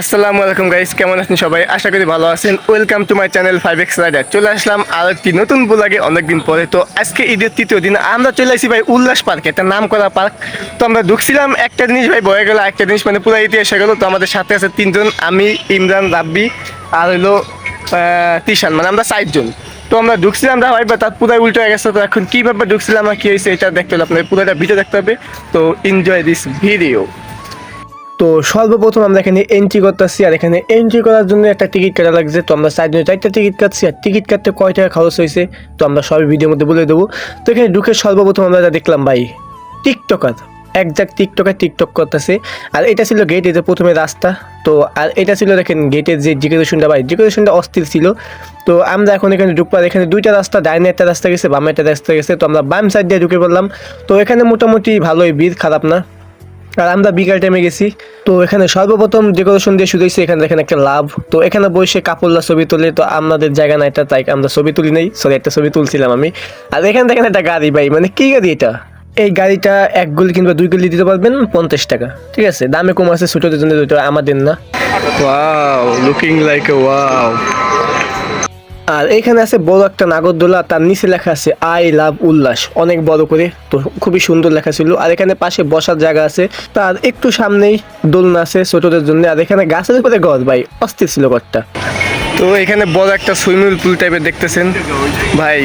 আসসালামু আলাইকুম গাইস কেমন আছেন সবাই? আশা করি ভালো আছেন। Welcome to my channel five X rider চলে আসলাম আর একটি নতুন ব্লগে অনেকদিন পরে। তো আজকে ঈদের তৃতীয় দিন আমরা চলে আসি ভাই উল্লাস পার্ক একটা নাম করা পার্ক তো আমরা ঢুকছিলাম একটা জিনিস ভাই বয়ে গেল একটা জিনিস মানে পুরো ইতিহাস গেলো। তো আমাদের সাথে আছে তিনজন আমি ইমরান রাব্বি আর হইল আহ, তিশান মানে আমরা চারজন তো আমরা ঢুকছিলাম আমরা ভাই তার পুরাই উল্টো হয়ে গেছে। তো এখন কীভাবে ঢুকছিলাম আর কী হয়েছে এটা দেখতে হলে আপনার পুরোটা ভিডিও দেখতে হবে। তো এনজয় দিস ভিডিও তো সর্বপ্রথম আমরা এখানে এন্ট্রি করতেছি, আর এখানে এন্ট্রি করার জন্য একটা টিকিট কাটা লাগছে। তো আমরা চারজনে চারটা টিকিট কাটছি, আর টিকিট কাটতে কয় টাকা খরচ হয়েছে, তো আমরা সবই ভিডিওর মধ্যে বলে দেবো। তো এখানে ঢুকে সর্বপ্রথম আমরা যা দেখলাম ভাই, টিকটকার। একজাক টিকটকার টিকটক করতেছে, আর এটা ছিল গেট এটা প্রথমে রাস্তা। তো, আর এটা ছিল দেখেন গেটের যে জিজ্ঞাসনটা ভাই জিজ্ঞাসনটা অস্থির ছিল। তো আমরা এখন এখানে ঢুকবার এখানে দুইটা রাস্তা, ডাইনে একটা রাস্তা গেছে, বামে একটা রাস্তা গেছে। তো আমরা বাম সাইড দিয়ে ঢুকে পড়লাম। তো এখানে মোটামুটি ভালোই, ভিড় খারাপ না। আর আমরা বিকাল টাইমে গেছি। তো এখানে সর্বপ্রথম ডেকোরেশন দিয়ে শুরু হয়েছে, এখানে দেখেন একটা লাভ। তো এখানে বসে কাপড়লা ছবি তুলে, তো আমাদের জায়গা না এটা, তাই আমরা ছবি তুলি নেই। সরি একটা ছবি তুলছিলাম আমি। আর এখানে দেখেন একটা গাড়ি ভাই মানে কি গাড়ি এটা? এই গাড়িটা এক গুলি কিংবা দুই গুলি দিতে পারবেন, পঞ্চাশ টাকা। ঠিক আছে? দামে কম আছে, ছোটোদের জন্য আমাদের না। ওয়াও লুকিং লাইক ওয়াও আর এখানে আছে বড় একটা নাগরদোলা, তার নিচে লেখা আছে, আই লাভ উল্লাস। অনেক বড় করে, তো খুবই সুন্দর লেখা ছিল। আর এখানে পাশে বসার জায়গা আছে, তার একটু সামনেই দোলনা আছে ছোটদের জন্য। আর এখানে গাছের উপরে ঘর, ভাই, অস্থির ছিল ঘরটা। তো এখানে বড় একটা সুইমিং পুল টাইপের দেখতেছেন। ভাই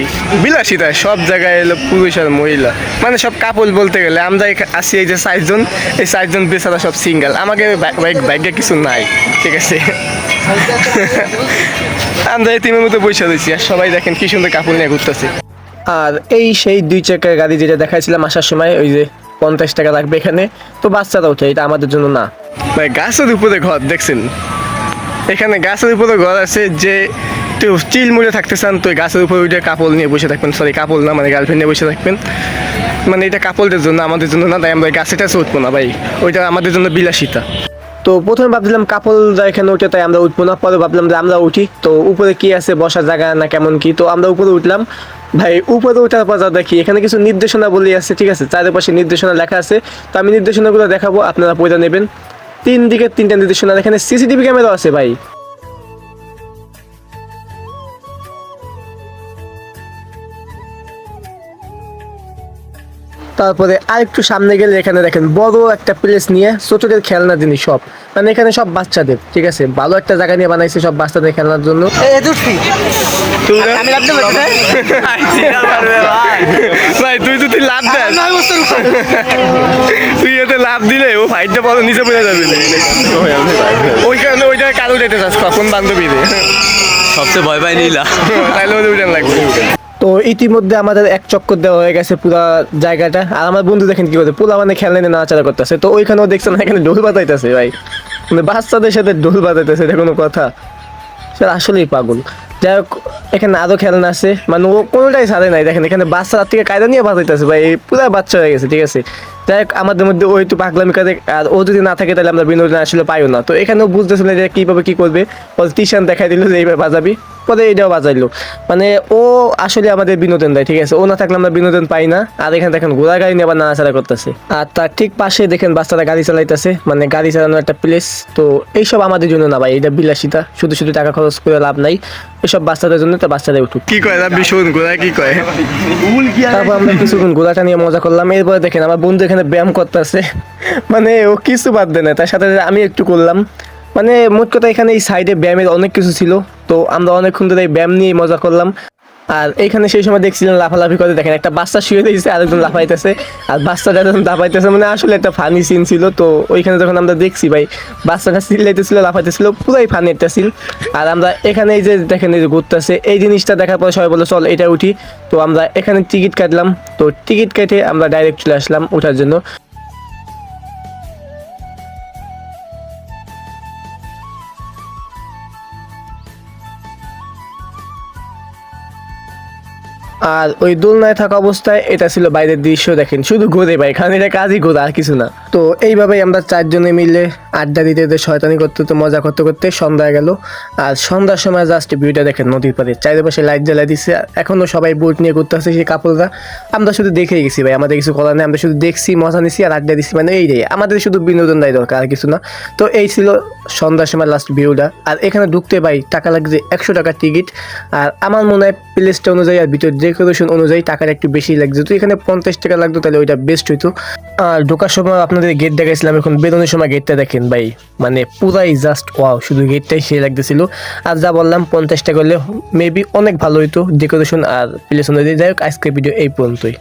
বিলাসিতা সব জায়গায় এলো পুরুষ আর মহিলা। মানে সব কাপল বলতে গেলে আমরা আছি এই যে চারজন এই চারজন বেচারা সব সিঙ্গেল আমাকে বাইকে কিছু নাই ঠিক আছে? আমরা এই টিমের মতো বসে রয়েছি আর সবাই দেখেন কি সুন্দর কাপড় নিয়ে ঘুরতেছে। আর এই সেই দুই চাকার গাড়ি যেটা দেখাইছিলাম আসার সময় ওই যে পঞ্চাশ টাকা লাগবে এখানে তো বাচ্চারা ওঠে এটা আমাদের জন্য না। ভাই গাছের উপরে ঘর দেখছেন? এখানে গাছের উপরে ঘর আছে, যে একটু চিল মুড়ে থাকতে চান, তো গাছের উপরে উঠে কাপড় নিয়ে বসে থাকবেন। সরি কাপড় না মানে গার্লফ্রেন্ড নিয়ে বসে থাকবেন। মানে এটা কাপড়দের জন্য, আমাদের জন্য না, তাই আমরা এই গাছে উঠবো না ভাই। ওইটা আমাদের জন্য বিলাসিতা। তো প্রথমে ভাবছিলাম যা এখানে উঠে, তাই আমরা উঠবো না। পরে ভাবলাম যে আমরা উঠি। তো উপরে কি আছে, বসার জায়গা না কেমন কি? তো আমরা উপরে উঠলাম। ভাই, উপরে ওঠার পর যা দেখি, এখানে কিছু নির্দেশনা বলে আছে, ঠিক আছে? চারিপাশে নির্দেশনা লেখা আছে। তো আমি নির্দেশনাগুলো দেখাবো, আপনারা পয়সা নেবেন। তিন দিকে তিনটা নির্দেশনা। এখানে সিসিটিভি ক্যামেরা আছে ভাই। তারপরে আরেকটু সামনে গেলে এখানে দেখেন বড় একটা প্লেস নিয়ে ছোটদের খেলনা জিনিস সব। মানে এখানে সব বাচ্চাদের ঠিক আছে? ভালো একটা জায়গা নিয়ে বানাইছে সব বাচ্চাদের খেলনার জন্য। লাভ ভাই তুই যদি লাভ দেন তুই এতে লাভ দিলে ও ফাইটটা পরে নিচে পড়ে যাবে। ওইখানে ওইটা কালো যেতে চাস কখন বান্ধবী রে সবচেয়ে ভয় পাই নীলা। তাহলে ওদের উঠান লাগবে। তো ইতিমধ্যে আমাদের এক চক্কর দেওয়া হয়ে গেছে পুরো জায়গাটা। আর আমার বন্ধু দেখেন কি করতে পুরা মানে খেলেন নাড়াচাড়া করতেছে। তো ওইখানেও দেখছেন এখানে ঢোল বাজাইতেছে ভাই। মানে বাচ্চাদের সাথে ঢোল বাজাইতেছে, এটা কোনো কথা। সে আসলেই পাগল। যাই হোক, এখানে আরও খেলনা আছে। মানে ও কোনোটাই সারে নাই, দেখেন। এখানে বাচ্চার থেকে কায়দা নিয়ে বাজাইতেছে ভাই। পুরা বাচ্চা হয়ে গেছে, ঠিক আছে? যাই হোক আমাদের মধ্যে ওই একটু পাগলামি করে আর ও যদি না থাকে তাহলে আমরা বিনোদন আসলে পাইও না। তো এখানেও বুঝতেছিল যে কীভাবে কী করবে। পরে টিশান দেখাই দিল যে এইভাবে বাজাবি। পরে এটাও বাজাইলো। মানে ও আসলে আমাদের বিনোদন দেয় ঠিক আছে? ও না থাকলে আমরা বিনোদন পাই না। আর এখানে দেখেন ঘোড়া গাড়ি নিয়ে আবার নাড়াচাড়া করতেছে। আর তার ঠিক পাশে দেখেন বাচ্চারা গাড়ি চালাইতেছে। মানে গাড়ি চালানোর একটা প্লেস তো এইসব আমাদের জন্য না ভাই এটা বিলাসিতা। শুধু শুধু টাকা খরচ করে লাভ নাই। এসব বাচ্চাদের জন্য তো বাচ্চাদের উঠুক। কি কয় শোন ঘোড়া কি কয়? তারপর আমরা কিছুক্ষণ ঘোড়াটা নিয়ে মজা করলাম। এরপরে দেখেন আমার বন্ধু এখানে ব্যায়াম করতেছে। মানে ও কিছু বাদ দেয় না, তার সাথে আমি একটু করলাম। মানে মোট কথা এখানে এই সাইডে ব্যায়ামের অনেক কিছু ছিল, তো আমরা অনেকক্ষণ ধরে ব্যায়াম নিয়ে মজা করলাম। আর এখানে সেই সময় দেখছিলেন লাফালাফি করে দেখেন, একটা বাচ্চা শুয়ে দিয়েছে আরেকজন লাফাইতেছে। আর বাচ্চাটা যখন লাফাইতেছে মানে আসলে একটা ফানি সিন ছিল, তো ওইখানে যখন আমরা দেখছি ভাই, বাচ্চাটা চিল্লাইতেছিল, লাফাইতেছিল, পুরাই ফানি একটা সিন আর আমরা এখানে এই যে দেখেন, এই যে ঘুরতেছে, এই জিনিসটা দেখার পরে সবাই বলল, চল, এটা উঠি। তো আমরা এখানে টিকিট কাটলাম। তো টিকিট কেটে আমরা ডাইরেক্ট চলে আসলাম ওঠার জন্য। আর ওই দোলনায় থাকা অবস্থায় এটা ছিল বাইরের দৃশ্য, দেখেন। শুধু ঘুরে ভাই, কারণ এটা কাজই ঘোরা আর কিছু না। তো এইভাবেই আমরা চারজনে মিলে আড্ডা দিতে দিতে শয়তানি করতে করতে, মজা করতে করতে সন্ধ্যা গেল। আর সন্ধ্যার সময় জাস্ট ভিউটা দেখেন নদীর পাড়ে। চারিপাশে লাইট জ্বালাই দিচ্ছে এখনও সবাই বুট নিয়ে ঘুরতে আসছে সেই কাপড়রা। আমরা শুধু দেখেই গেছি ভাই, আমাদের কিছু করার নেই। আমরা শুধু দেখছি, মজা নিছি আর আড্ডা দিচ্ছি মানে এই রে আমাদের শুধু বিনোদন দেয় দরকার, আর কিছু না। তো এই ছিল সন্ধ্যার সময় লাস্ট ভিউটা। আর এখানে ঢুকতে ভাই টাকা লাগছে একশো টাকার টিকিট আর আমার মনে হয় প্লেসটা অনুযায়ী আর ভিতর ডেকোরেশন অনুযায়ী টাকাটা একটু বেশি লাগছে। তো এখানে পঞ্চাশ টাকা লাগতো, তাহলে ওইটা বেস্ট হইতো। আর ঢোকার সময় আপনাদের গেট দেখাইছিলাম, এখন বেরোনোর সময় গেটটা দেখেন ভাই। মানে পুরাই জাস্ট ওয়াও শুধু গেটটাই সেই লাগতেছিল। আর যা বললাম, পঞ্চাশটা করলে মেবি অনেক ভালো হইতো ডেকোরেশন আর প্লেস অনুযায়ী যাই হোক, আজকের ভিডিও এই পর্যন্তই।